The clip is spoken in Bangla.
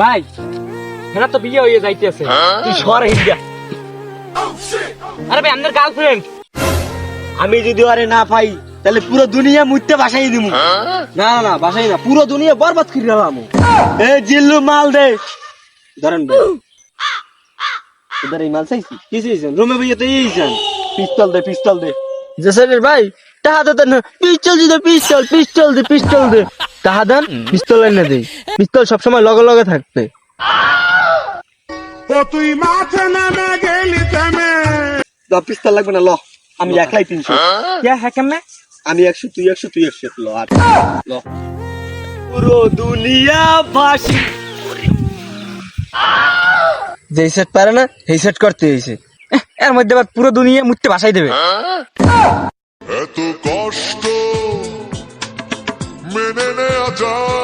ভাই হেনা তো বিয়ে হয়ে যাইতেছে। তুই সর হিন্দিয়া আরে ভাই আমাদের গার্লফ্রেন্ড আমি যদি আরে না পাই তাহলে পুরো দুনিয়া মুইতে বাসাই দিমু। না না না বাসাই না পুরো দুনিয়া বরবাদ করে দিলাম এ জিল্লু মাল দে। ধরেন ভাই ইধার এই মাল চাইছি। কি চাইছেন? রুমে ভাইয়া তো এইছেন পিস্তল দে পিস্তল দে। জেসারের ভাই টাহা পিস্তল দিতে পিস্তল পিস্তল দে পিস্তল দে। টাহা দেন পিস্তল এনে দে পিস্তল সবসময় লগে লগে থাকবে ও তুই মাঠে নামে গেলি ল পিস্তল লাগবে না ল। আমি একলাই তিনশো। কে হ্যাঁ কেমনে? আমি একশো তুই একশো তুই একশো ল আর। ল। পুরো দুনিয়া বাসি। যে সেট পারে না সেই সেট করতে হয়েছে এর মধ্যে আবার পুরো দুনিয়া মুততে বাসাই দেবে। minute after.